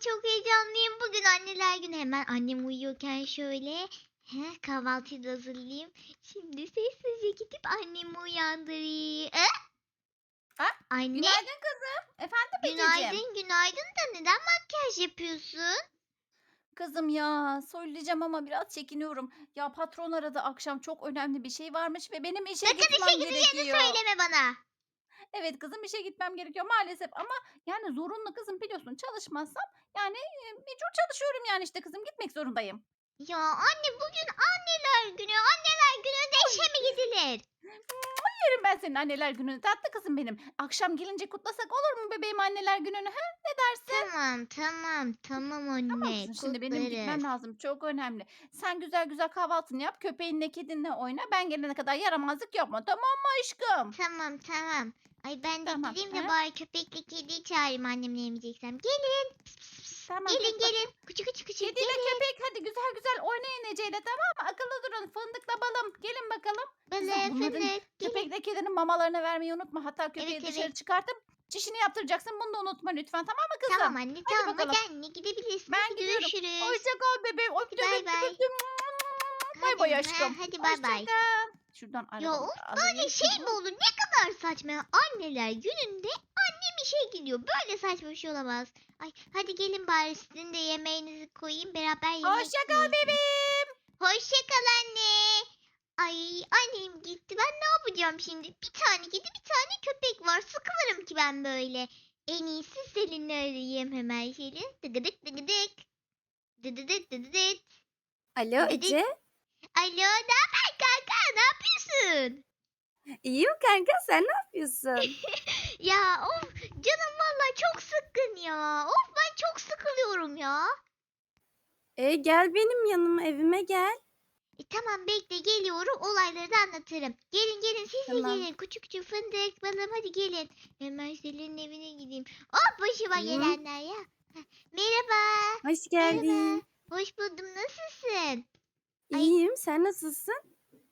çok heyecanlıyım. Bugün anneler günü. Hemen annem uyuyorken şöyle he, kahvaltıyı da hazırlayayım. Şimdi sessizce gidip annemi uyandırayım. E? Ha? Anne Günaydın kızım. Efendim Ececiğim. günaydın günaydın da neden makyaj yapıyorsun? Kızım ya söyleyeceğim ama biraz çekiniyorum. Ya patron aradı akşam çok önemli bir şey varmış ve benim işe Sakın gitmem işe gideceğini gerekiyor. söyleme bana. Evet kızım işe gitmem gerekiyor maalesef ama yani zorunlu kızım biliyorsun çalışmazsam yani e, mecbur çalışıyorum yani işte kızım gitmek zorundayım. Ya anne bugün anneler günü. Anneler gününde işe mi gidilir? Yerim ben senin anneler gününü tatlı kızım benim. Akşam gelince kutlasak olur mu bebeğim anneler gününü ha? Ne dersin? Tamam tamam tamam anne. Tamam mısın? Şimdi benim gitmem lazım. Çok önemli. Sen güzel güzel kahvaltını yap. Köpeğinle kedinle oyna. Ben gelene kadar yaramazlık yapma. Tamam mı aşkım? Tamam tamam. Ay ben de Tamam, gideyim de ha? bari köpekle kediyi çağırayım annemle yemeyeceksem. Gelin. Tamam. gelin bak- gelin. Küçük küçük küçük. Kediyle Gelin. köpek hadi güzel güzel oynayın Ece'yle tamam mı? Akıllı durun. Fındıkla balım. Gelin bakalım. Bunların fındık. Köpekle kedinin mamalarını vermeyi unutma. Hatta köpeği Evet, dışarı evet. çıkartıp çişini yaptıracaksın. Bunu da unutma lütfen tamam mı kızım? Tamam anne tamam hadi bakalım. anne gidebilirsin. Ben Hadi gidiyorum. görüşürüz. Hoşça kal bebeğim. Öptüm bay öptüm bay. Bay Hadi, aşkım. ha, hadi bay bay. Şuradan Ya da böyle alayım. şey mi olur? Ne kadar saçma. ya. Anneler gününde annem işe gidiyor. Böyle saçma bir şey olamaz. Ay hadi gelin bari sizin de yemeğinizi koyayım. Beraber yemek Hoşça kal yiyelim. bebeğim. Hoşça kal anne. Ay annem gitti. Ben ne yapacağım şimdi? Bir tane kedi bir tane köpek var. Sıkılırım ki ben böyle. En iyisi Selin'i arayayım hemen Selin. Dıgıdık dıgıdık. Dıdıdık dıdıdık. Alo Ece. Alo ne haber kanka ne yapıyorsun? İyiyim kanka sen ne yapıyorsun? Ya of canım valla çok sıkkın ya. Of ben çok sıkılıyorum ya. E, gel benim yanıma evime gel. E, tamam bekle geliyorum olayları da anlatırım. Gelin gelin siz de Tamam. gelin. Küçük küçük fındık balım hadi gelin. Hemen Selin'in evine gideyim. Hop başıma Hı. gelenler ya. Heh, Merhaba. Hoş geldin. Merhaba. Hoş buldum nasılsın? Ay. İyiyim sen nasılsın?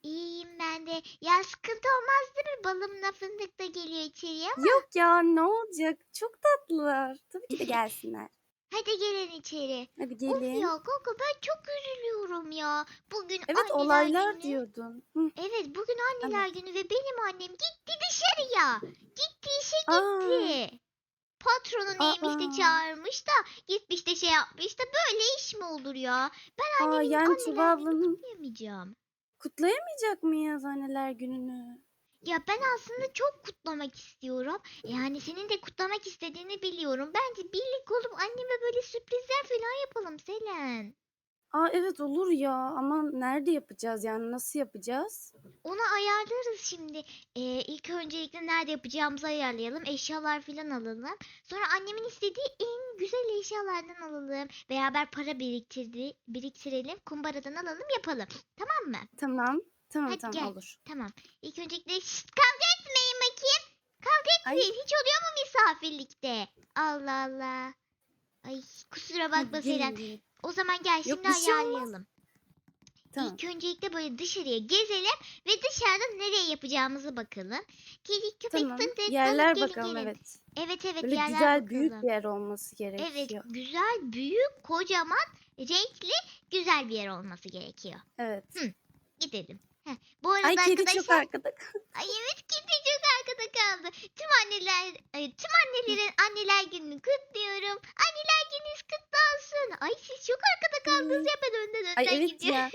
İyiyim ben de. Ya sıkıntı olmaz değil mi? Balımla fındık da geliyor içeriye. Yok ya ne olacak? Çok tatlılar. Tabii ki de gelsinler. Hadi gelin içeri. Hadi Of gelin. ya kanka ben çok üzülüyorum ya. Bugün Evet anneler olaylar günü. diyordun. Hı. Evet bugün anneler günü ve benim annem gitti dışarıya. Gitti işe Aa. gitti. Patronun neymiş de Aa. çağırmış da gitmiş de şey yapmış da böyle iş mi olur ya? Ben Aa, annemin yani anneler gününü ablanın. Kutlayamayacak mıyız anneler gününü? Ya ben aslında çok kutlamak istiyorum. Yani senin de kutlamak istediğini biliyorum. Bence birlik olup anneme böyle sürprizler falan yapalım Selen. Aa evet olur ya ama nerede yapacağız yani nasıl yapacağız? Onu ayarlarız şimdi. Ee, ilk öncelikle nerede yapacağımızı ayarlayalım. Eşyalar falan alalım. Sonra annemin istediği en güzel eşyalardan alalım. Beraber para biriktirdi, biriktirelim. Kumbaradan alalım yapalım. Tamam mı? Tamam. Tamam Hadi tamam gel. olur. Tamam. İlk öncelikle şşt, kavga etmeyin bakayım. Kavga Ay. etmeyin. Hiç oluyor mu misafirlikte? Allah Allah. Ay kusura bakma gelin. O zaman gel Yok, şimdi bir şey olmaz. ayarlayalım. Tamam. İlk öncelikle böyle dışarıya gezelim ve dışarıda nereye yapacağımız bakalım. Kedi, köpek, Tamam. fındık, Yerler balık gelin bakalım gelin. evet. Evet evet Böyle yerler güzel bakalım. büyük bir yer olması Evet gerekiyor. güzel, büyük, kocaman, renkli, güzel bir yer olması gerekiyor. Evet. Gidelim. Heh. Bu arada Ay kedi arkadaşlar çok arkada. Ay evet kedi çok arkada kaldı. Tüm anneler, tüm annelerin anneler gününü kutluyorum. Anneler gününüz kutlu olsun. Ay siz çok arkada kaldınız ya ben önden önden Ay evet gidiyorum. ya.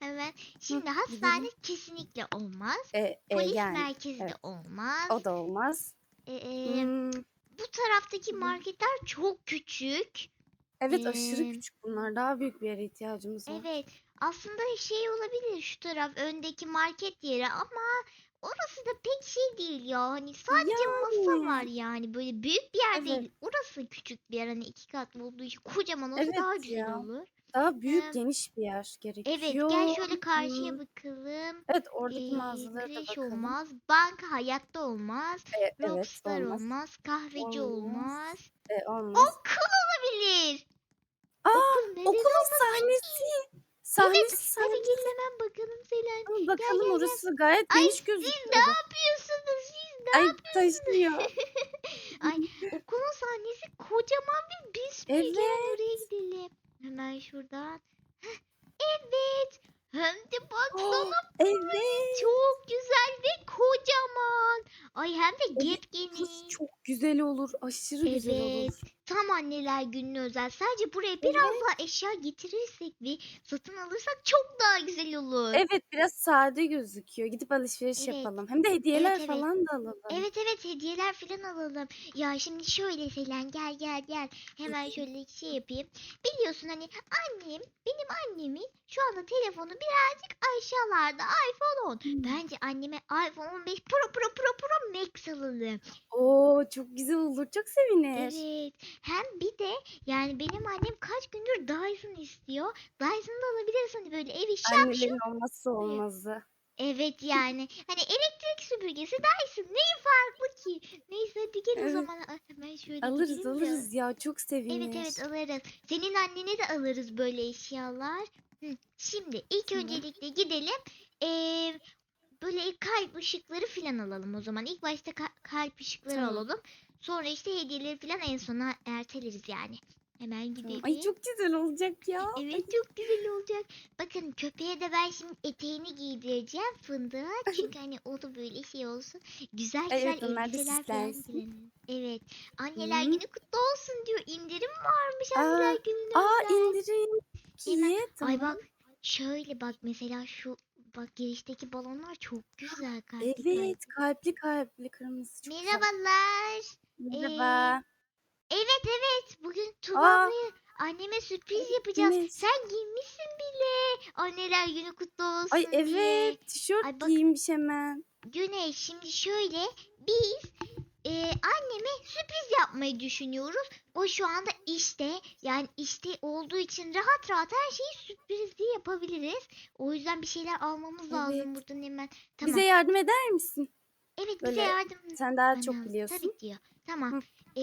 Hemen. Şimdi hastane kesinlikle olmaz. E, e, Polis yani merkezi de evet. olmaz. o da olmaz. Ee, e, Hmm, bu taraftaki marketler çok küçük. evet aşırı Hmm. küçük bunlar. Daha büyük bir yere ihtiyacımız var. Evet. Aslında şey olabilir şu taraf öndeki market yeri ama orası da pek şey değil ya. Hani sadece masa Yani. var yani. Böyle büyük bir yer Evet. değil. Orası küçük bir yer. Hani iki katlı olduğu için kocaman olsa Evet daha güzel ya. olur. Daha büyük Ee, geniş bir yer gerekiyor. Evet gel şöyle karşıya Hmm, bakalım. Evet oradaki Ee, mağazalara da bakalım. olmaz. Banka hayatta olmaz. E, evet Rockstar olmaz. olmaz. Kahveci Olmaz. olmaz. E, olmaz. Okul olabilir. Aa Okul neden okulun olmasın sahnesi. ki? Sahnesi Evet hadi gelin hemen bakalım Selen. Bakalım gel, gel. orası gayet Ay geniş siz gözüküyor. ne yapıyorsunuz siz ne Ay taşıyor. Ay okulun sahnesi kocaman bir Gel Evet. buraya gidelim. Hemen şuradan. Evet. Hem de baksana Evet. çok güzel ve kocaman. Ay hem de Evet. Burası çok güzel olur. Aşırı güzel olur. Evet. Tam anneler gününe özel. Sadece buraya biraz daha eşya getirirsek ve satın alırsak çok daha güzel olur. Evet biraz sade gözüküyor. Gidip alışveriş Evet. yapalım. Hem de hediyeler evet. falan da alalım. Evet evet hediyeler falan alalım. Ya şimdi şöyle Selen gel gel gel. Hemen şöyle şey yapayım. Biliyorsun hani annem benim annemin şu anda telefonu birazcık aşağılarda iPhone 10. Bence anneme iPhone 15 Pro Pro Pro Pro Max alalım. Oo çok güzel olur. Çok sevinir. Evet. Hem bir de yani benim annem kaç gündür Dyson istiyor. Dyson'ı da alabiliriz hani böyle evi şap şap. Annelerin olmazsa olmazı. Evet yani. Hani elektrik süpürgesi Dyson neyi farklı ki? Neyse hadi gel o Evet. zaman. Ah, Hemen şöyle Alırız de. alırız ya. Çok sevinir. Evet evet alırız. Senin annene de alırız böyle eşyalar. Hı. Şimdi ilk Tamam. öncelikle gidelim. Ee, böyle kalp ışıkları falan alalım o zaman. İlk başta ka- kalp ışıkları Tamam. alalım. Sonra işte hediyeleri falan en sona erteleriz yani. Hemen gidelim. Ay çok güzel olacak ya. Evet çok güzel olacak. Bakın köpeğe de ben şimdi eteğini giydireceğim fındığa. Çünkü hani o da böyle şey olsun. Güzel güzel Evet, elbiseler falan girelim. Evet. Anneler Hı. günü kutlu olsun diyor. İndirim varmış Aa, anneler gününe Aa özel. indirim. Hemen- tamam. Ay bak şöyle bak mesela şu bak girişteki balonlar çok güzel kalpli Evet kalpli. kalpli kalpli kırmızı çok güzel. Merhabalar. Merhaba. Evet evet bugün Tuba ablaya anneme sürpriz yapacağız. Güneş. Sen giymişsin bile. Anneler günü kutlu olsun Ay diye. evet tişört Ay bak- giymiş hemen. Güneş şimdi şöyle biz e, anneme sürpriz yapmayı düşünüyoruz. O şu anda işte yani işte olduğu için rahat rahat her şeyi sürprizli yapabiliriz. O yüzden bir şeyler almamız lazım Evet. buradan hemen. Tamam. Bize yardım eder misin? evet bize böyle yardım Sen daha etmen çok lazım. biliyorsun. Tabii diyor. Tamam. E,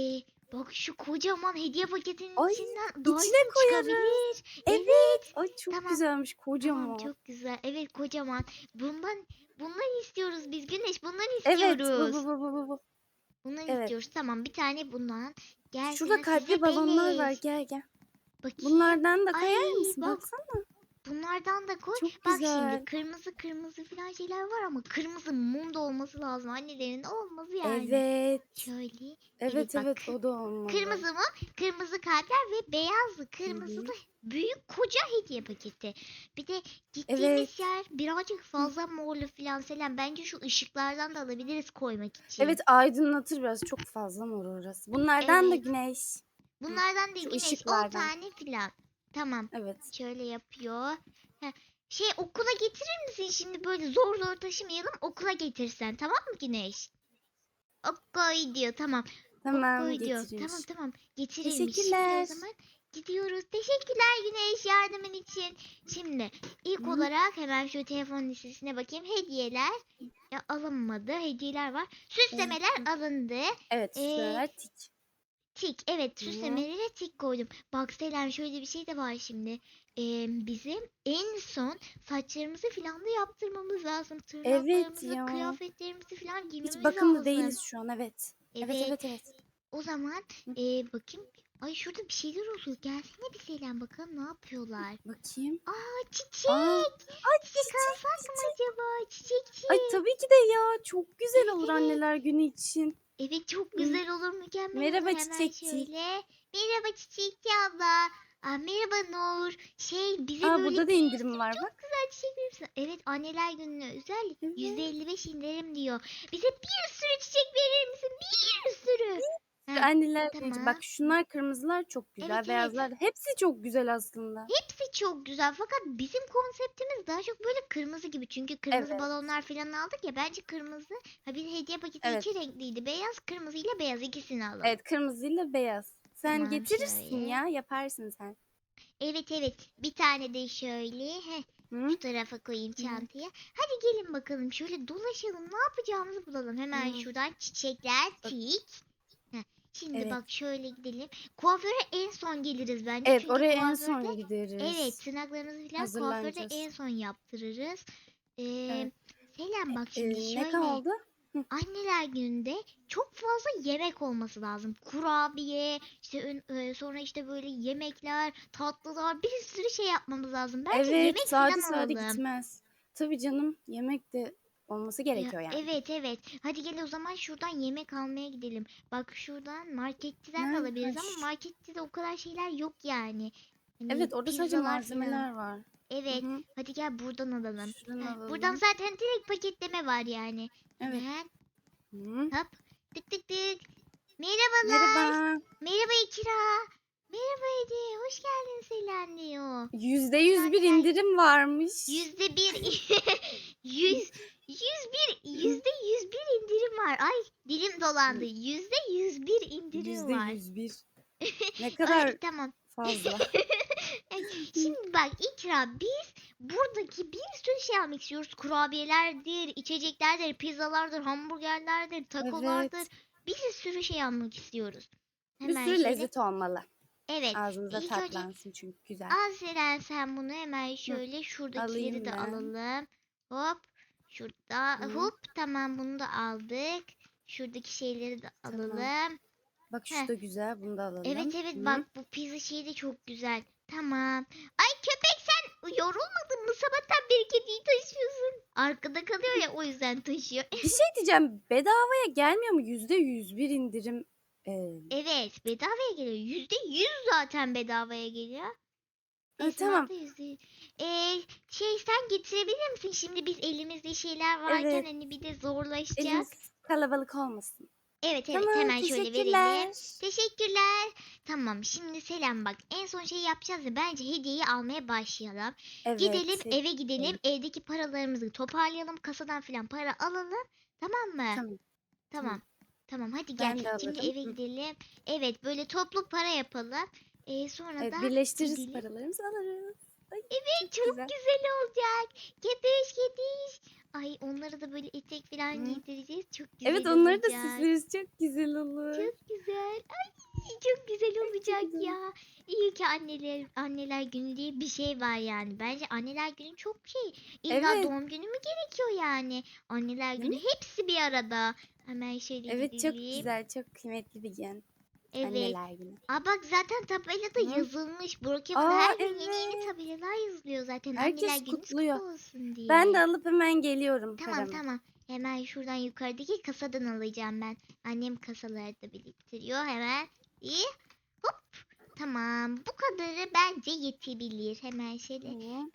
bak şu kocaman hediye paketinin Ay, içinden Dyson içine koyarız. Evet. Ay çok Tamam. güzelmiş kocaman. Tamam çok güzel. Evet kocaman. Bundan bundan istiyoruz biz Güneş. Bundan Evet istiyoruz. bu bu bu bu bu. Bundan Evet. istiyoruz. Tamam bir tane bundan. Gel Şurada Sinan, kalpli size balonlar var gel gel. Bakayım. Bunlardan da koyar Ay, mısın? bak. Baksana. Bunlardan da koy. Çok Bak güzel. şimdi kırmızı kırmızı falan şeyler var ama kırmızı mum da olması lazım. Annelerin olmaz yani. Evet. Şöyle. Evet bak. evet o da olmalı. Kırmızı mı? Kırmızı kalpler ve beyazlı kırmızılı büyük koca hediye paketi. Bir de gittiğimiz Evet. yer birazcık fazla morlu falan Selen. Bence şu ışıklardan da alabiliriz koymak için. Evet aydınlatır biraz çok fazla mor orası. Bunlardan da Evet. güneş. Bunlardan da Şu güneş 10 ışıklardan. tane falan. Tamam. Evet. Şöyle yapıyor. Heh, Şey okula getirir misin şimdi böyle zor zor taşımayalım okula getirsen tamam mı Güneş? Okoy diyor tamam. Tamam Okoy diyor. getirmiş. Tamam tamam getireyim. Şimdi Teşekkürler. o zaman gidiyoruz. Teşekkürler Güneş yardımın için. Şimdi ilk Hı. olarak hemen şu telefon listesine bakayım. Hediyeler ya, alınmadı. Hediyeler var. Süslemeler alındı. Evet Ee, süslemeler tik. Tik evet hı. süslemelere tik koydum. Bak Selen şöyle bir şey de var şimdi. Ee, bizim en son saçlarımızı falan da yaptırmamız lazım. Tırnaklarımızı, ya. kıyafetlerimizi falan giymemiz Hiç bakımlı lazım. değiliz şu an evet. Evet. Evet evet evet. O zaman ee, bakayım. Ay şurada bir şeyler oluyor. Gelsene bir Selen bakalım ne yapıyorlar. Bakayım. Aa çiçek. Aa, ay çiçek çiçek. alsak mı acaba? Çiçekçi. Ay tabii ki de ya. Çok güzel olur anneler günü için. Evet çok güzel olur mükemmel Merhaba olur. Hemen çiçekçi. şöyle. Merhaba çiçekçi abla. Aa, merhaba Nur. Şey bize Aa böyle burada da indirim var çok bak. güzel çiçek verir misin? Evet anneler gününe özel Evet. %55 indirim diyor. Bize bir sürü çiçek verir misin? Bir sürü. Ha, Anneler günü için. tamam. Bak şunlar kırmızılar çok güzel. Evet, evet. Beyazlar hepsi çok güzel aslında. Hepsi çok güzel fakat bizim konseptimiz daha çok böyle kırmızı gibi. Çünkü kırmızı Evet. balonlar falan aldık ya bence kırmızı. Ha bir hediye paketi Evet. iki renkliydi. Beyaz, kırmızı ile beyaz ikisini alalım. Evet kırmızıyla beyaz. Sen Tamam, getirirsin şöyle. ya yaparsın sen. Evet evet. Bir tane de şöyle. Heh, Hı? şu tarafa koyayım Hı. çantaya. Hadi gelin bakalım şöyle dolaşalım. Ne yapacağımızı bulalım. Hemen Hı. şuradan çiçekler, Bak- tik. Şimdi Evet. bak şöyle gidelim. Kuaföre en son geliriz bence. Evet Çünkü oraya en kuaförde- son gideriz. Evet tırnaklarımızı falan kuaförde Hazırlanacağız. en son yaptırırız. Ee, Evet. Selen bak Ee, şimdi şöyle. ne kaldı? Hı. anneler gününde çok fazla yemek olması lazım. Kurabiye, işte ön- e, sonra işte böyle yemekler, tatlılar, bir sürü şey yapmamız lazım. Bence Evet yemek sade falan sade alalım. gitmez. Tabii canım yemek de olması Ya, gerekiyor yani. Evet evet. Hadi gel o zaman şuradan yemek almaya gidelim. Bak şuradan marketten de alabiliriz ama markette de o kadar şeyler yok yani. Hani Evet orada sadece malzemeler falan. var. Evet. Hı hı. Hadi gel buradan alalım. Şuradan alalım. Buradan zaten direkt paketleme var yani. Evet. Hemen Hı. hop tık tık tık. Merhabalar. Merhaba. Merhaba İkra. Merhaba Ece. Hoş geldin Selen diyor. Yüzde yüz bir indirim varmış. Yüzde bir. yüz. Yüz bir. Yüzde yüz bir indirim var. Ay dilim dolandı. Yüzde yüz bir indirim Yüzde var. yüz bir. Ne Ay, kadar tamam. fazla. Ay, Şimdi bak İkra biz buradaki bir sürü şey almak istiyoruz. Kurabiyelerdir, içeceklerdir, pizzalardır, hamburgerlerdir, takolardır. Evet. Bir sürü şey almak istiyoruz. Bir sürü şöyle- lezzet olmalı. Evet. Ağzımıza İlk önce- tatlansın çünkü güzel. Al Seren sen bunu hemen şöyle şuradakileri alayım de ben. alalım. Hop. Şurada Hı. hop tamam bunu da aldık. Şuradaki şeyleri de Tamam. alalım. Bak Heh. şu da güzel. Bunu da alalım. Evet evet Hı. bak bu pizza şeyi de çok güzel. Tamam. Ay köpek sen yorulmadın mı? Sabahtan beri kediyi taşıyorsun. Arkada kalıyor ya o yüzden taşıyor. Bir şey diyeceğim. Bedavaya gelmiyor mu? Yüzde yüz bir indirim. Ee, Evet bedavaya geliyor. Yüzde yüz zaten bedavaya geliyor. Neyse, tamam. Ee, şey sen getirebilir misin? Şimdi biz elimizde şeyler varken Evet. hani bir de zorlaşacak. elimiz kalabalık olmasın. Evet evet tamam hemen şöyle verelim. Teşekkürler. Tamam şimdi Selam bak en son şey yapacağız ya bence hediyeyi almaya başlayalım. Evet. Gidelim şey- eve gidelim evdeki paralarımızı toparlayalım kasadan filan para alalım tamam mı? Tamam. Tamam. Tamam hadi Ben gel. Şimdi eve gidelim. Evet böyle toplu para yapalım. Ee, sonra Evet, da birleştiririz gidelim. paralarımızı alırız. Ay, Evet çok güzel. güzel. olacak. Kediş kediş. Ay onları da böyle etek falan Hı. giydireceğiz. Çok güzel Evet onları da olacak. süsleriz. Çok güzel olur. Çok güzel. Ay çok güzel olacak güzel. ya. İyi ki anneler anneler günü diye bir şey var yani. Bence anneler günü çok şey. İlla Evet. doğum günü mü gerekiyor yani? Anneler Hı? günü hepsi bir arada. Hemen şöyle Evet çok gidelim. güzel. Çok kıymetli bir gün. Evet. Anneler günü. Aa bak zaten tabelada Hı? yazılmış. Brokeman Aa, her gün yeni yeni tabelalar yazılıyor zaten. Herkes Anneler gününüz kutluyor. kutlu olsun diye. Ben de alıp hemen geliyorum Tamam paramı. tamam. Hemen şuradan yukarıdaki kasadan alacağım ben. Annem kasaları da biriktiriyor hemen. İyi. Hop. Tamam. Bu kadarı bence yetebilir. Hemen şöyle. Hı.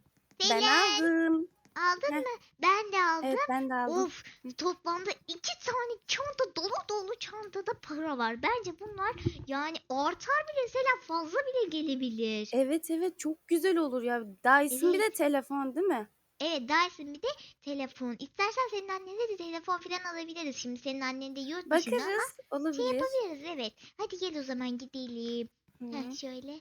Ben aldım. Aldın Heh. mı? Ben de aldım. Evet ben de aldım. Of toplamda iki tane çanta dolu dolu çantada para var. Bence bunlar yani artar bile Selen fazla bile gelebilir. Evet evet çok güzel olur ya. Dyson bir de Evet. telefon değil mi? Evet dersin bir de telefon. İstersen senin annene de telefon falan alabiliriz. Şimdi senin annen de yurt dışında ama Bakarız. şey Olabilir. yapabiliriz evet. Hadi gel o zaman gidelim. Hı. Heh, şöyle.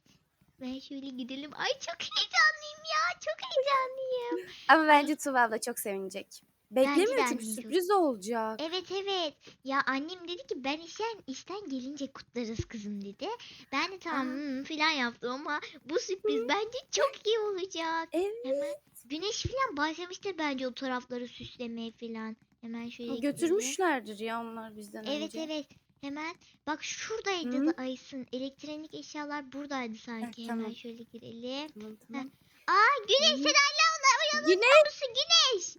Ben şöyle gidelim. Ay çok heyecanlıyım ya. Çok heyecanlıyım. Ama bence Tuva abla çok sevinecek. Beklemiyor çünkü sürpriz olacak. Evet evet. Ya annem dedi ki ben işten, işten gelince kutlarız kızım dedi. Ben de tamam hmm, falan yaptım ama bu sürpriz bence çok iyi olacak. Evet. Hemen güneş falan başlamıştır bence o tarafları süslemeye falan. Hemen şöyle gidelim. Götürmüşlerdir ya onlar bizden Evet önce. evet. Hemen bak şuradaydı Hı. da Aysun. Elektronik eşyalar buradaydı sanki. Hemen tamam. şöyle girelim. Tamam tamam. Aa Güneş sen hala Yine musun Güneş?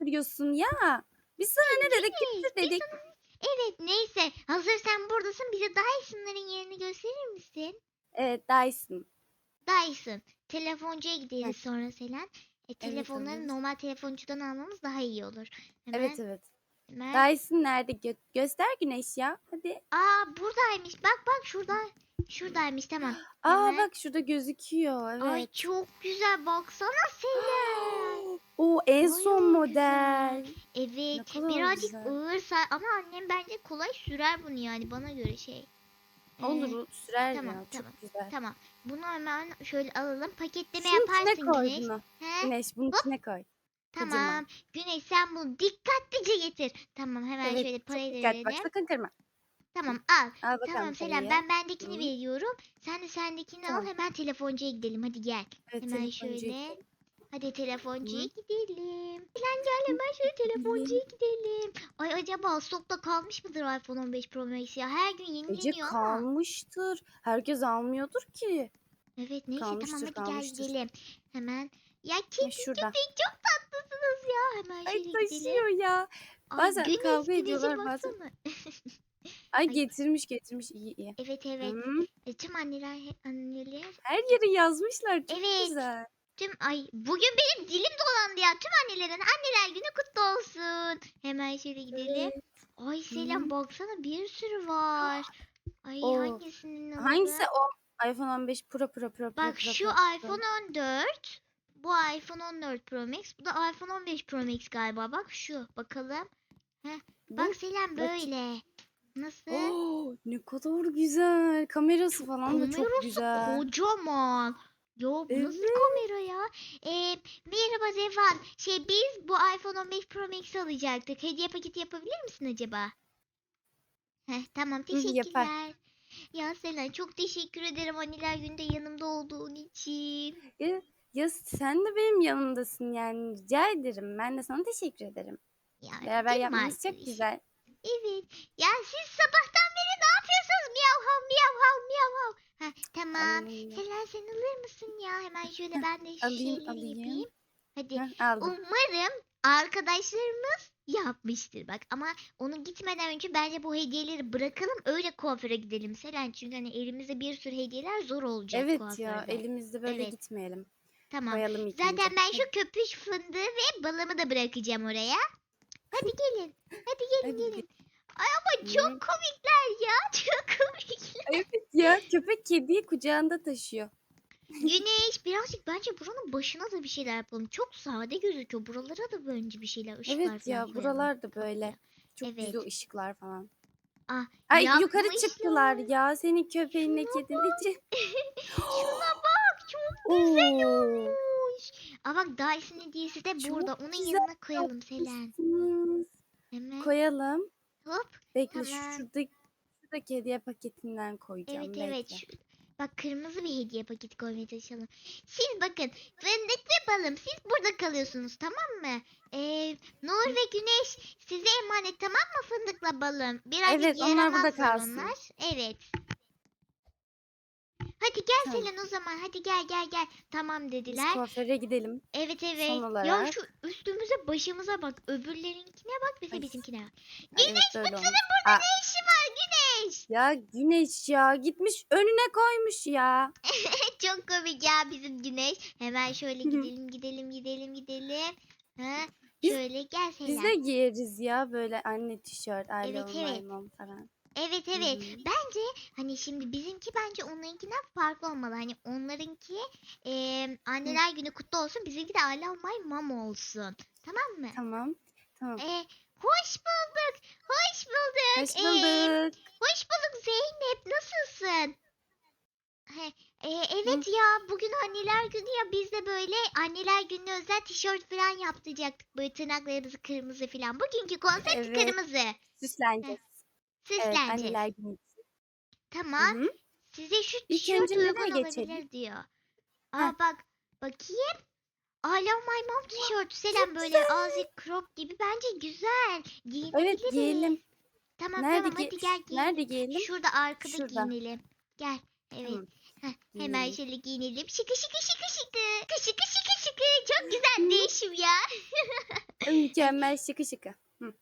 yapıyorsun ya. Biz sana ne dedik Güneş, gittir dedik. Evet neyse. Hazır sen buradasın. Bize Dyson'ların yerini gösterir misin? Evet Dyson. Dyson. Telefoncuya gideriz Heh. sonra Selen. E, telefonları evet. normal telefoncudan almamız daha iyi olur. Hemen, Evet evet. Hemen. Dyson nerede? Gö- göster Güneş ya. Hadi. Aa buradaymış. Bak bak şurada. Şuradaymış tamam. Aa Hemen. bak şurada gözüküyor. Evet. Ay çok güzel baksana Selen. O en son model. güzel. Evet birazcık güzel. ağırsa ama annem bence kolay sürer bunu yani bana göre şey. Ee, Olur o sürer tamam, ya. tamam. Çok güzel. Tamam. Bunu hemen şöyle alalım. Paketleme Şunun içine yaparsın koy Güneş. bunu. Güneş bunun içine koy. Tamam. kocaman. Güneş sen bunu dikkatlice getir. Tamam hemen Evet, şöyle parayı da dikkat bak verelim. sakın kırma. Tamam al. Al Tamam Selam ben bendekini Hı. veriyorum. Sen de sendekini al Tamam. hemen telefoncuya gidelim. Hadi gel. Evet, hemen şöyle. gidelim. Hadi telefoncuya Hı. gidelim. Selen gel hemen şöyle telefoncuya gidelim. Ay acaba stokta kalmış mıdır iPhone 15 Pro Max ya? Her gün Ece yenileniyor ama. kalmıştır. Herkes almıyordur ki. Evet neyse tamam Kalmıştır, hadi gel kalmıştır. gidelim. Hemen. Ya kedi şurada. köpek çok tatlısınız ya. Hemen Ay şöyle gidelim. taşıyor ya. Ay, Bazen Güneş, kavga güneşe ediyorlar, bazen- baksana. Ay getirmiş getirmiş iyi iyi. Evet evet. Hı, E, tüm anneler anneler Her yeri yazmışlar çok Evet. güzel. Tüm ay bugün benim dilim dolandı ya. Tüm annelerin anneler günü kutlu olsun. Hemen şöyle gidelim. Ay Selam baksana bir sürü var. Ay Oo. hangisinin adı? Hangisi o? iPhone 15 Pro Pro Pro Pro Bak Pro, şu Pro, Pro. iPhone 14. Bu iPhone 14 Pro Max. Bu da iPhone 15 Pro Max galiba. Bak şu bakalım. Bu? Bak Selam Bak- böyle. Nasıl? Oo, ne kadar güzel. Kamerası falan da çok Kamerası güzel. kocaman. Ya bu nasıl Evet. kamera ya? Ee, merhaba Zevan. Şey biz bu iPhone 15 Pro Max alacaktık. Hediye paketi yapabilir misin acaba? Heh, tamam teşekkürler. Ya Selen çok teşekkür ederim anneler günde yanımda olduğun için. Ya, ya sen de benim yanımdasın yani rica ederim. Ben de sana teşekkür ederim. Ya, Beraber değil mi yapmamız çok arkadaş? güzel. Evet. Ya siz sabahtan beri ne yapıyorsunuz? Miyav hav miyav hav miyav hav. Heh, tamam. Ay, Selen sen alır mısın ya? Hemen şöyle ben de şu alayım, şeyleri alayım. yapayım. Hadi. heh, aldım. Umarım arkadaşlarımız yapmıştır bak ama onu gitmeden önce bence bu hediyeleri bırakalım öyle kuaföre gidelim Selen çünkü hani elimizde bir sürü hediyeler zor olacak Evet kuaförde. ya elimizde böyle Evet. gitmeyelim. Tamam. Koyalım Zaten ben şu köpüş fındığı ve balımı da bırakacağım oraya. Hadi gelin. Hadi gelin Hadi gelin. Ay ama çok komikler ya. Çok komikler. Evet ya köpek kediyi kucağında taşıyor. Güneş birazcık bence buranın başına da bir şeyler yapalım. Çok sade gözüküyor. Buralara da bence bir şeyler ışıklar Evet falan ya koyalım. buralar da böyle. Çok Evet. güzel ışıklar falan. Ah, Ay yukarı yapmışlar. çıktılar ya senin köpeğinle kedin için. Güzel olmuş. Aa bak Dyson hediyesi de Çok burada. Onun güzel yanına koyalım Selen. Hemen Koyalım. hop. Bekle Tamam. şurada şuradaki hediye paketinden koyacağım. Evet evet. bekle. Şu, bak kırmızı bir hediye paketi koymaya çalışalım. Siz bakın fındık ve balım siz burada kalıyorsunuz tamam mı? Ee, Nur ve Güneş size emanet tamam mı fındıkla balım? Birazcık Evet, onlar burada kalsın. onlar. Evet. Hadi gel Tamam. Selen o zaman hadi gel gel gel. Tamam Biz dediler. kuaföre gidelim. Evet evet. Ya olarak. şu üstümüze başımıza bak. Öbürlerinkine bak bir de Ay. bizimkine bak. Ha, evet böyle olmuş. Burada Aa. ne işi var Güneş? Ya güneş ya gitmiş önüne koymuş ya. Çok komik ya bizim Güneş. Hemen şöyle gidelim gidelim gidelim gidelim. Ha, Biz- şöyle gel Selen. Biz de giyeriz ya böyle anne tişört, Evet, evet. falan. Evet evet. Hı hı. Bence hani şimdi bizimki bence onlarınkinden farklı olmalı. Hani onlarınki e, anneler günü kutlu olsun. Bizimki de I love my mom olsun. Tamam mı? Tamam. Tamam. E, hoş bulduk. Hoş bulduk. Hoş bulduk. Hoş bulduk Zeynep. Nasılsın? He, e, evet ya bugün anneler günü ya biz de böyle anneler gününe özel tişört falan yaptıracaktık. Böyle tırnaklarımızı kırmızı falan. Bugünkü konsept Evet. kırmızı. Süsleneceğiz. Evet, anneler günü. Tamam. Hı hı. Size şu İlk tişört önce uygun geçelim? olabilir diyor. Aa Heh. bak bakayım. Love my mom tişörtü. Selam Çok böyle azıcık crop gibi. Bence güzel. Giyinebiliriz. Evet giyelim. Tamam Nerede tamam hadi gel giyin. Nerede giyelim? Şurada arkada Şurada. giyinelim. Gel. Evet. Tamam, Heh, hemen giyinelim. şöyle giyinelim. Şıkı şıkı şıkı şıkı. Şıkı şıkı şıkı. Çok güzel değişim ya. Mükemmel şıkı şıkı.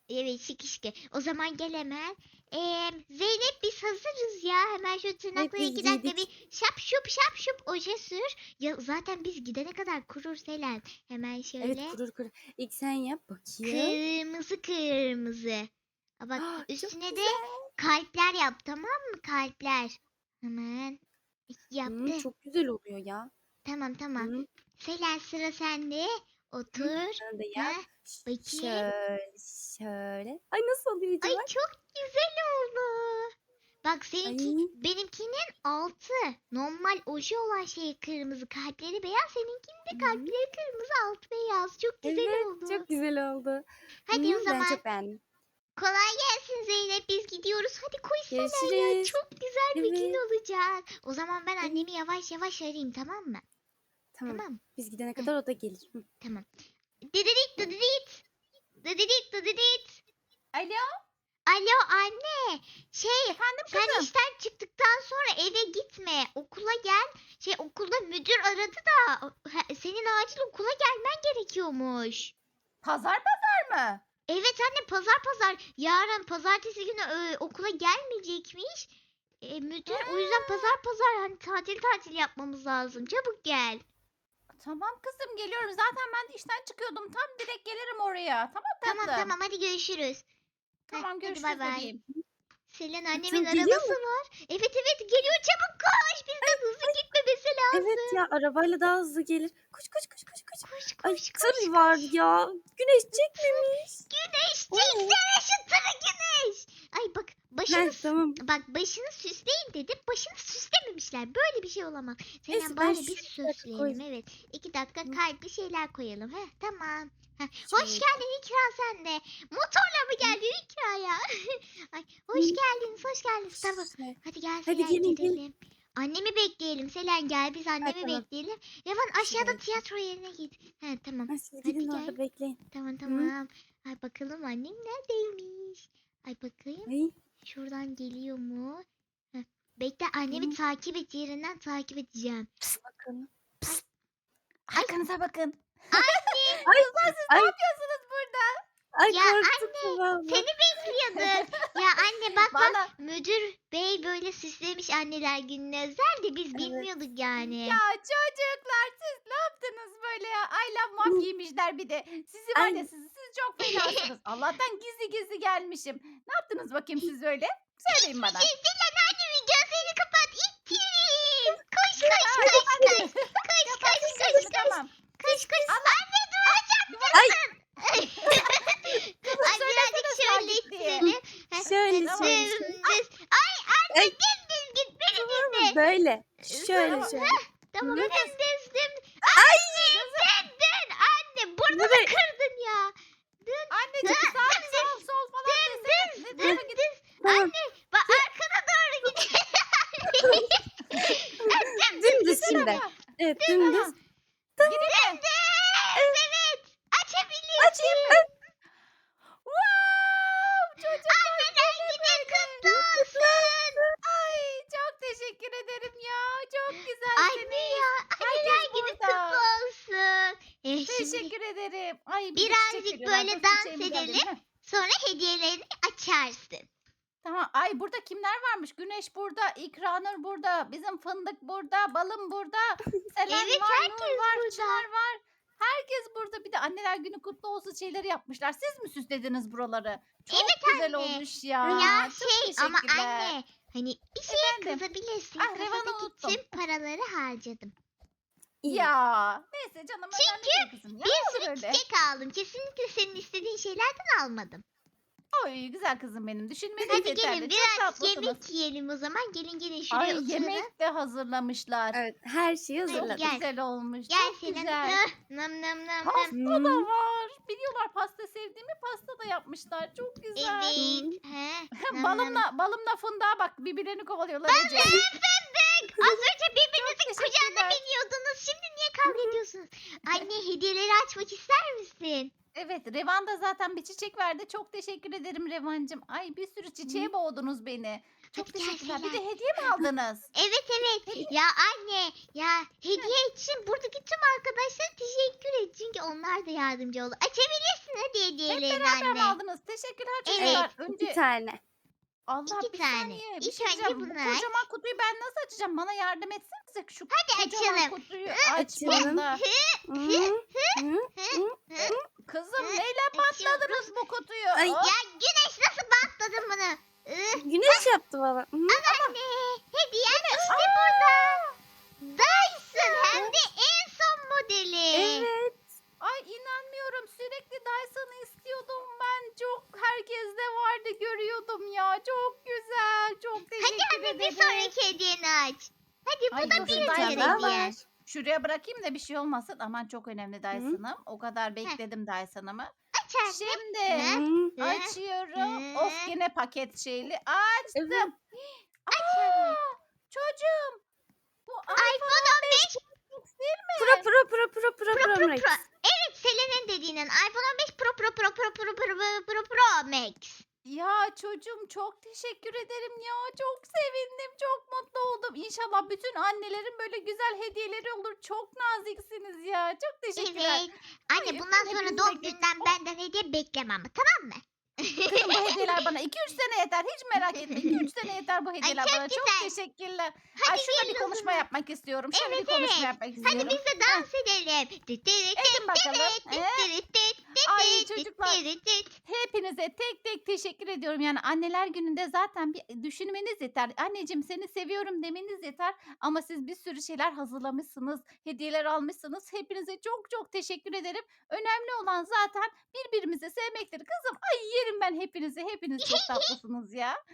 Evet şıkı şıkı. O zaman gel hemen. Ee, Zeynep biz hazırız ya. Hemen şu tırnakları biz iki dakika giydik. bir şap şup şap şup oje sür. Ya zaten biz gidene kadar kurur Selen. Hemen şöyle. Evet kurur kurur. İlk sen yap bakayım. Kırmızı kırmızı. Aa, bak Ah, çok üstüne de güzel. kalpler yap tamam mı? Kalpler. Hemen. Yaptı. Hmm, çok güzel oluyor ya. Tamam tamam. Hmm, Selen sıra sende. Otur. Sen de yap. Ha, bakayım. Şöyle şöyle. Ay nasıl oluyor Ay acaba? çok güzel oldu. Bak seninki Ay. benimkinin altı. Normal oje olan şey kırmızı. Kalpleri beyaz. Seninkinin de Hı. kalpleri kırmızı altı beyaz. Çok güzel Evet oldu. çok güzel oldu. Hadi o zaman Ben çok beğendim. kolay gelsin Zeynep. Biz gidiyoruz. Hadi koş Selen ya. Çok güzel bir gün olacak. O zaman ben annemi yavaş yavaş arayayım tamam mı? Tamam. Tamam. Biz gidene kadar o da gelir. Hı. Tamam. Dididit dididit. Dididit dididit. Alo Alo anne. Şey efendim sen kızım. işten çıktıktan sonra eve gitme. Okula gel. Şey okulda müdür aradı da senin acil okula gelmen gerekiyormuş. Pazar pazar mı? Evet anne pazar pazar. Yarın pazartesi günü e, okula gelmeyecekmiş. E, müdür o yüzden pazar pazar hani tatil tatil yapmamız lazım. Çabuk gel. Tamam kızım geliyorum. Zaten ben de işten çıkıyordum. Tam direkt gelirim oraya. Tamam Tamam tatlım. tamam hadi görüşürüz. Heh, Tamam hadi görüşürüz bay bay. bebeğim. Selen annemin geliyor arabası var. Evet evet geliyor çabuk koş. Bizden hızlı gitmemesi lazım. Evet ya arabayla daha hızlı gelir. Koş koş koş koş koş. Koş Ay koş koş. tır var ya. Güneş çekmemiş. Güneş çeksene şu tırı güneş. Ay bak başını Heh, tamam. bak başını süsleyin dedim. Başını süslememişler. Böyle bir şey olamaz. Neyse, Selen ben bari dakika süsleyelim. koyayım. Evet. İki dakika Hı. kalpli şeyler koyalım. Heh, tamam. Heh, hoş Şöyle. geldin İkra sen de. Motorla mı geldin İkra ya? Ay, hoş Hı. geldiniz hoş geldiniz. Tamam. Şöyle. Hadi gel Hadi Selen gelin, gelin. gidelim. Annemi bekleyelim. Selen gel biz annemi tamam. bekleyelim. Yaman aşağıda Şuraya. tiyatro yerine git. He tamam. Ha, siz Hadi gidin gel. orada bekleyin. Tamam tamam. Ay bakalım annem neredeymiş? Ay bakayım. Ay, Şuradan geliyor mu? Heh. Bekle annemi Hı. takip et yerinden takip edeceğim. bakalım. Arkanıza bakın. Ay, Kızlar siz ay. ne yapıyorsunuz? Ay Ya korktuk valla. Seni bekliyorduk. ya anne bak bak Valla. müdür bey böyle süslemiş anneler gününe özel de biz bilmiyorduk yani. Ya çocuklar siz ne yaptınız böyle ya? Ayla mom giymişler bir de. Sizi var ya Ay. siz, siz çok fenasınız. Allah'tan gizli gizli gelmişim. Ne yaptınız bakayım siz öyle? Söyleyin bana. Selen annemin gözlerini kapat ittirin. Koş koş koş koş. Koş koş koş koş. Tamam. Koş koş. Anne duracak Ay. Ay birazcık şöyle ittirelim. Şöyle şöyle. Ay anne Ay. dümdüz git beni dinle. Böyle. Şöyle şöyle. Tamam Dümdüz. dümdüz. Anne dön dön anne burada da kırdın ya. Anneciğim sağ sol sol falan desene. Dümdüz. Tamam. Anne bak arkana doğru git. Dümdüz şimdi. Evet dümdüz. Gidin. evet. Açabiliyorsun. Açayım. Wow! Çocuklar Anneler günün kutlu olsun. Ay çok teşekkür ederim ya. Çok güzelsiniz. Anne ya. Anneler Herkes günü burada. kutlu olsun. Eh, şimdi Teşekkür ederim. Ay bir de Birazcık çiçek veriyorlar. böyle Dur, dans çiçeğimi de alayım. edelim. Heh. sonra hediyelerini açarsın. Tamam. Ay burada kimler varmış? Güneş burada, İkranur burada, bizim fındık burada, balım burada, Selen Evet, var, herkes Nur var, burada. Çınar var. Herkes burada. Bir de anneler günü kutlu olsun şeyleri yapmışlar. Siz mi süslediniz buraları? Çok güzel anne. olmuş ya. ya Çok şey ama teşekkürler. anne hani bir şeye Efendim? kızabilirsin. Ah, Revan'ı Kafadaki unuttum. tüm paraları harcadım. Ya neyse canım. Ya, Bir sürü öyle. çiçek aldım. Kesinlikle senin istediğin şeylerden almadım. Oy güzel kızım benim. Düşünmeniz Hadi yeterli. gelin Çok biraz tatlısınız. yemek yiyelim o zaman. Gelin gelin şuraya Ay oturalım. yemek de hazırlamışlar. Evet her şeyi hazırladık. gel. Güzel olmuş. Gel Çok Selen. güzel. Nam nam nam nam. Pasta da Hmm. var. Biliyorlar pasta sevdiğimi pasta da yapmışlar. Çok güzel. Evet. He. nam nam. balımla balımla fındığa bak birbirlerini kovalıyorlar Ece. Fındık. Az önce birbirinizin kucağına teşekkürler. biniyordunuz. Şimdi niye kavga ediyorsunuz? Anne hediyeleri açmak ister misin? Evet Revan da zaten bir çiçek verdi. Çok teşekkür ederim Revancığım. Ay bir sürü çiçeğe boğdunuz beni. Çok Hadi teşekkürler. Bir de hediye mi aldınız? Evet evet. Ya anne ya hediye için buradaki tüm arkadaşlara teşekkür et. Çünkü onlar da yardımcı oldu. Açabilirsin hadi Hep hediyelerini beraber mi anne. aldınız? Teşekkürler Evet. çocuklar. İki Önce tane. Allah İki bir tane. saniye. Bir İlk şey önce diyeceğim. Bu bunu aç. kocaman kutuyu ben nasıl açacağım? Bana yardım etsenize. Şu Hadi kocaman açalım. kutuyu Açalım. açmamda. Hı, hı, hı. Kızım Hı, neyle patladınız bu kutuyu? Ay, Hop. Ya güneş nasıl bantladın bunu? Ih, Güneş yaptı baba. Hı. Anne hediyen işte burada. Dyson hem de en son modeli. Evet. Ay inanmıyorum. Sürekli Dyson'ı istiyordum ben. Çok herkeste vardı görüyordum ya. Çok güzel. Çok teşekkür Hadi ederim. bir sonraki hediyeni aç. Hadi bu Ay, da dur, bir Dyson diğer daha hediye. var. Şuraya bırakayım da bir şey olmasın. Aman çok önemli Dyson'ım. O kadar bekledim Dyson'ımı. Aç. Şimdi Hı. Hı. açıyorum. Hı. Of yine paket şeyli. Açtım. Evet. Aç anne. Çocuğum. Bu iPhone 15 değil mi? Pro pro Evet. Pro. Evet Selen'in dediğinin iPhone 15 Pro Pro Pro Pro Pro Pro Pro Pro Pro Max. Ya çocuğum çok teşekkür ederim ya. Çok sevindim. Çok mutlu oldum. İnşallah bütün annelerin böyle güzel hediyeleri olur. Çok naziksiniz ya. Çok teşekkürler. Evet. Anne Hayır, bundan sonra doğum günden benden hediye bekleme ama tamam mı? Kızım bu hediyeler bana 2-3 sene yeter. Hiç merak etme. 2-3 sene yeter bu hediyeler çok bana. Çok güzel. teşekkürler. Hadi Ay şurada gelin bir o konuşma zaman. yapmak istiyorum. Şöyle Evet, bir konuşma evet. yapmak istiyorum. Hadi biz de dans edelim. Edin bakalım. Ay çocuklar. Hepinize tek tek teşekkür ediyorum. Yani anneler gününde zaten bir düşünmeniz yeter. Anneciğim seni seviyorum demeniz yeter. Ama siz bir sürü şeyler hazırlamışsınız. Hediyeler almışsınız. Hepinize çok çok teşekkür ederim. Önemli olan zaten birbirimizi sevmektir. Kızım ay yerim ben hepinizi. Hepiniz çok tatlısınız ya.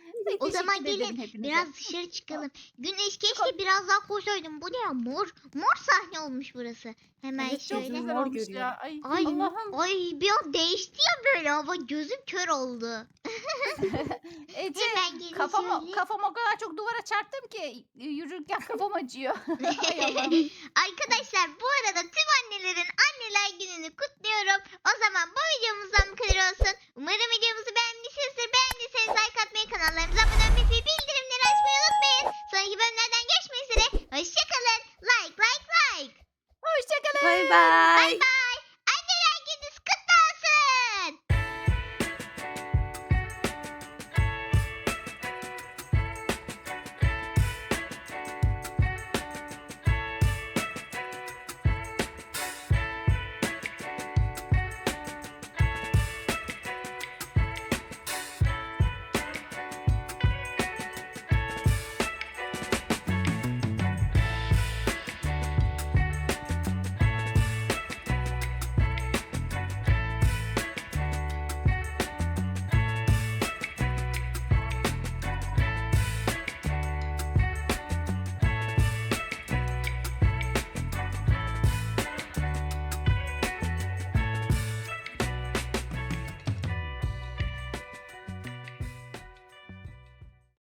O zaman gelin hepinize. biraz dışarı çıkalım. Güneş keşke biraz daha koşaydım. Bu ne ya mor? Mor sahne olmuş burası. Hemen Evet, Çok şöyle. güzel Mor olmuş görüyor. ya. Ay, Ay, Allah'ım. ay bir an değişti ya böyle hava gözüm kör oldu. Ece kafama, şöyle. kafama o kadar çok duvara çarptım ki yürürken kafam acıyor. Arkadaşlar bu arada tüm annelerin anneler gününü kutluyorum. O zaman bu videomuzdan bu kadar olsun. Umarım videomuzu beğenmişsinizdir. Beğendiyseniz like atmayı, kanallarımıza abone olmayı ve bildirimleri açmayı unutmayın. Sonraki bölümlerden görüşmek üzere. Hoşçakalın. Like like like. Hoşçakalın. Bay bay.